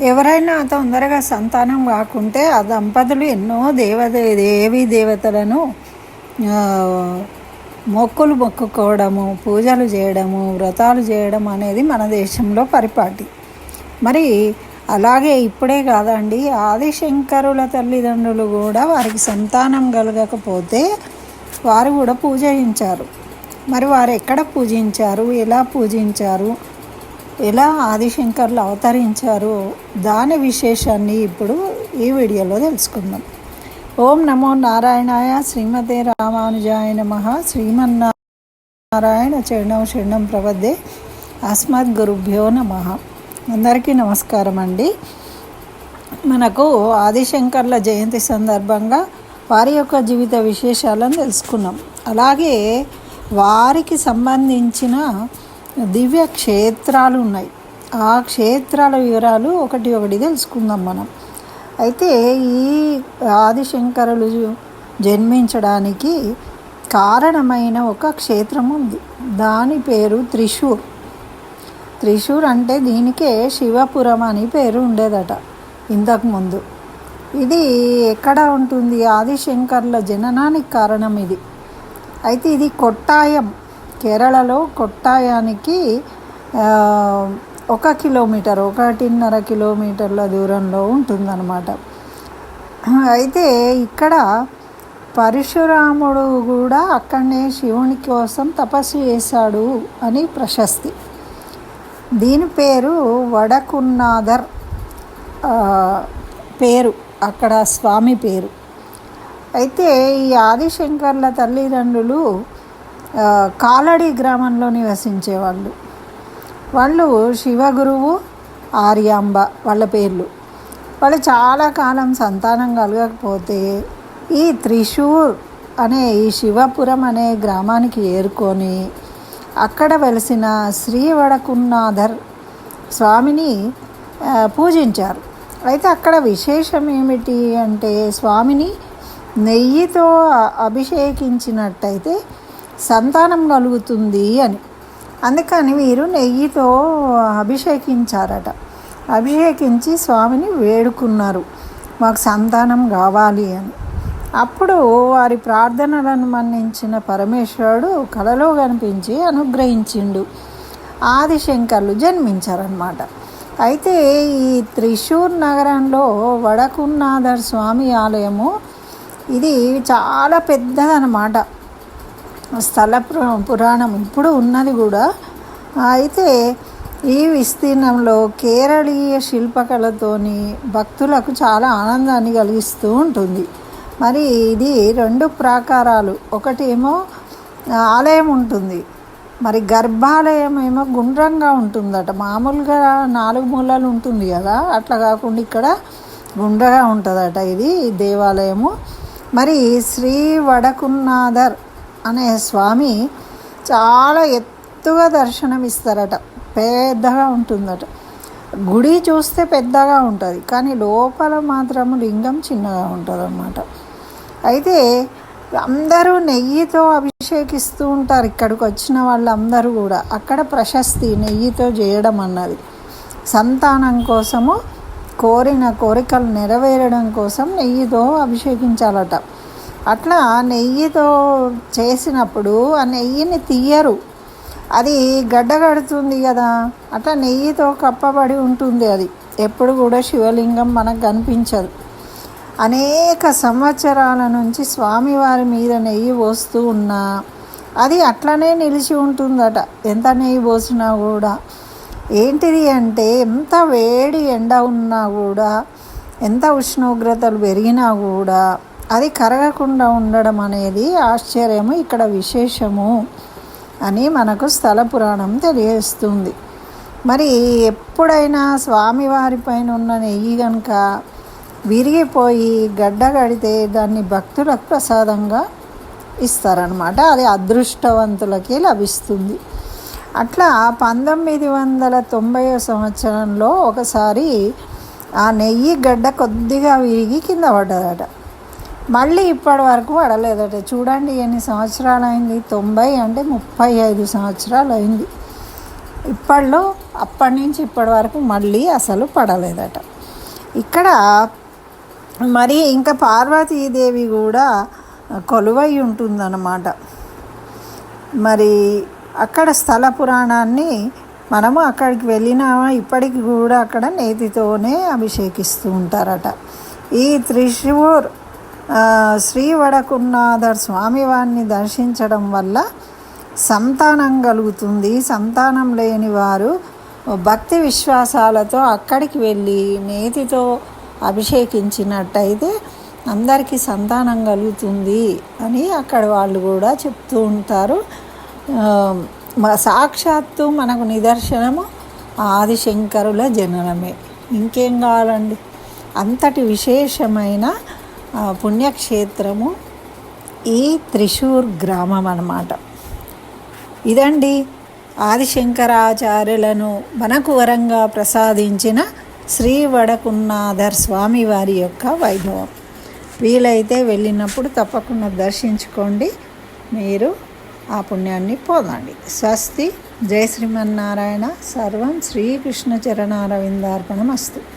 ఎవరైనా తొందరగా సంతానం కాకుంటే ఆ దంపతులు ఎన్నో దేవత దేవి దేవతలను మొక్కులు మొక్కుకోవడము పూజలు చేయడము వ్రతాలు చేయడం అనేది మన దేశంలో పరిపాటి. మరి అలాగే ఇప్పుడే కాదండి ఆదిశంకరుల తల్లిదండ్రులు కూడా వారికి సంతానం కలగకపోతే వారు కూడా పూజించారు మరి వారు ఎక్కడ పూజించారు ఎలా పూజించారు ఎలా ఆదిశంకర్లు అవతరించారు దాని విశేషాన్ని ఇప్పుడు ఈ వీడియోలో తెలుసుకుందాం. ఓం నమో నారాయణాయ శ్రీమతే రామానుజాయ నమ. శ్రీమన్నారాయణ చరణం శరణం ప్రవద్దే అస్మద్ గురుభ్యో నమ. అందరికీ నమస్కారం అండి. మనకు ఆదిశంకర్ల జయంతి సందర్భంగా వారి యొక్క జీవిత విశేషాలను తెలుసుకున్నాం. అలాగే వారికి సంబంధించిన దివ్య క్షేత్రాలు ఉన్నాయి. ఆ క్షేత్రాల వివరాలు ఒకటి ఒకటి తెలుసుకుందాం మనం. అయితే ఈ ఆదిశంకరులు జన్మించడానికి కారణమైన ఒక క్షేత్రం ఉంది. దాని పేరు త్రిశూర్. త్రిశూర్ అంటే దీనికే శివపురం అని పేరు ఉండేదట ఇంతకుముందు ఇది ఎక్కడ ఉంటుంది? ఆదిశంకర్ల జననానికి కారణం ఇది. అయితే ఇది కొట్టాయం. కేరళలో కొట్టాయానికి ఒక కిలోమీటర్ ఒకటిన్నర కిలోమీటర్ల దూరంలో ఉంటుందన్నమాట. అయితే ఇక్కడ పరశురాముడు కూడా అక్కడనే శివుని కోసం తపస్సు చేశాడు అని ప్రశస్తి. దీని పేరు వడకున్నాదర్ పేరు అక్కడ స్వామి పేరు. అయితే ఈ ఆదిశంకర్ల తల్లిదండ్రులు కాలడి గ్రామంలో నివసించేవాళ్ళు. వాళ్ళు శివగురువు ఆర్యాంబ వాళ్ళ పేర్లు. వాళ్ళు చాలా కాలం సంతానం కలగకపోతే ఈ త్రిశూర్ అనే ఈ శివపురం అనే గ్రామానికి ఏరుకొని అక్కడ వెలిసిన శ్రీ వడకున్నాథర్ స్వామిని పూజించారు. అయితే అక్కడ విశేషం ఏమిటి అంటే స్వామిని నెయ్యితో అభిషేకించినట్టయితే సంతానం కలుగుతుంది అని. అందుకని వీరు నెయ్యితో అభిషేకించారట. అభిషేకించి స్వామిని వేడుకున్నారు. మాకు సంతానం కావాలి అని. అప్పుడు వారి ప్రార్థనలను మన్నించిన పరమేశ్వరుడు కలలో కనిపించి అనుగ్రహించిండు. ఆదిశంకర్లు జన్మించారనమాట అయితే ఈ త్రిశూర్ నగరంలో వడకున్నాథర్ స్వామి ఆలయము ఇది చాలా పెద్దదనమాట స్థల పురాణం ఇప్పుడు ఉన్నది కూడా. అయితే ఈ విస్తీర్ణంలో కేరళీయ శిల్పకళతోని భక్తులకు చాలా ఆనందాన్ని కలిగిస్తూ ఉంటుంది. మరి ఇది రెండు ప్రాకారాలు. ఒకటేమో ఆలయం ఉంటుంది. మరి గర్భాలయం ఏమో గుండ్రంగా ఉంటుందట. మామూలుగా నాలుగు మూలలు ఉంటుంది కదా. అట్లా కాకుండా ఇక్కడ గుండ్రగా ఉంటుందట ఇది దేవాలయము. మరి శ్రీ వడకున్నాథర్ అనే స్వామి చాలా ఎత్తుగా దర్శనం ఇస్తారట. పెద్దగా ఉంటుందట. గుడి చూస్తే పెద్దగా ఉంటుంది కానీ లోపల మాత్రం లింగం చిన్నగా ఉంటుంది అన్నమాట అయితే అందరూ నెయ్యితో అభిషేకిస్తూ ఉంటారు ఇక్కడికి వచ్చిన వాళ్ళందరూ కూడా. అక్కడ ప్రశస్తి నెయ్యితో చేయడం అన్నది. సంతానం కోసము కోరిన కోరికలు నెరవేరడం కోసం నెయ్యితో అభిషేకించాలట. అట్లా నెయ్యితో చేసినప్పుడు ఆ నెయ్యిని తీయరు. అది గడ్డగడుతుంది కదా అట్లా నెయ్యితో కప్పబడి ఉంటుంది అది. ఎప్పుడు కూడా శివలింగం మనకు కనిపించదు. అనేక సంవత్సరాల నుంచి స్వామివారి మీద నెయ్యి పోస్తూ ఉన్నా అది అట్లనే నిలిచి ఉంటుందట. ఎంత నెయ్యి పోసినా కూడా ఏంటిది అంటే ఎంత వేడి ఎండ ఉన్నా కూడా ఎంత ఉష్ణోగ్రతలు పెరిగినా కూడా అది కరగకుండా ఉండడం అనేది ఆశ్చర్యము ఇక్కడ విశేషము అని మనకు స్థల పురాణం తెలియజేస్తుంది. మరి ఎప్పుడైనా స్వామివారి పైన ఉన్న నెయ్యి కనుక విరిగిపోయి గడ్డ కడితే దాన్ని భక్తులకు ప్రసాదంగా ఇస్తారనమాట అది అదృష్టవంతులకి లభిస్తుంది. అట్లా పంతొమ్మిది వందల తొంభై సంవత్సరంలో ఒకసారి ఆ నెయ్యి గడ్డ కొద్దిగా విరిగి కింద పడ్డదట. మళ్ళీ ఇప్పటి వరకు పడలేదట. చూడండి ఎన్ని సంవత్సరాలు అయింది తొంభై అంటే ముప్పై ఐదు సంవత్సరాలు అయింది ఇప్పట్లో అప్పటి నుంచి ఇప్పటి వరకు మళ్ళీ అసలు పడలేదట. ఇక్కడ మరి ఇంకా పార్వతీదేవి కూడా కొలువై ఉంటుందన్నమాట. మరి అక్కడ స్థల పురాణాన్ని మనము అక్కడికి వెళ్ళినా ఇప్పటికి కూడా అక్కడ నేతితోనే అభిషేకిస్తూ ఉంటారట. ఈ త్రిశూర్ శ్రీ వడకున్నాథర్ స్వామివారిని దర్శించడం వల్ల సంతానం కలుగుతుంది. సంతానం లేని వారు భక్తి విశ్వాసాలతో అక్కడికి వెళ్ళి నేతితో అభిషేకించినట్టయితే అందరికీ సంతానం కలుగుతుంది అని అక్కడ వాళ్ళు కూడా చెప్తూ ఉంటారు. సాక్షాత్తు మనకు నిదర్శనము ఆదిశంకరుల జననమే. ఇంకేం కావాలండి? అంతటి విశేషమైన పుణ్యక్షేత్రము ఈ త్రిశూర్ గ్రామం అన్నమాట. ఇదండి ఆదిశంకరాచార్యులను మనకు వరంగా ప్రసాదించిన శ్రీ వడకున్నాథర్ స్వామి వారి యొక్క వైభవం. వీలైతే వెళ్ళినప్పుడు తప్పకుండా దర్శించుకోండి. మీరు ఆ పుణ్యాన్ని పొందండి. స్వస్తి. జయ శ్రీమన్నారాయణ. సర్వం శ్రీకృష్ణ చరణారవిందార్పణం అస్తు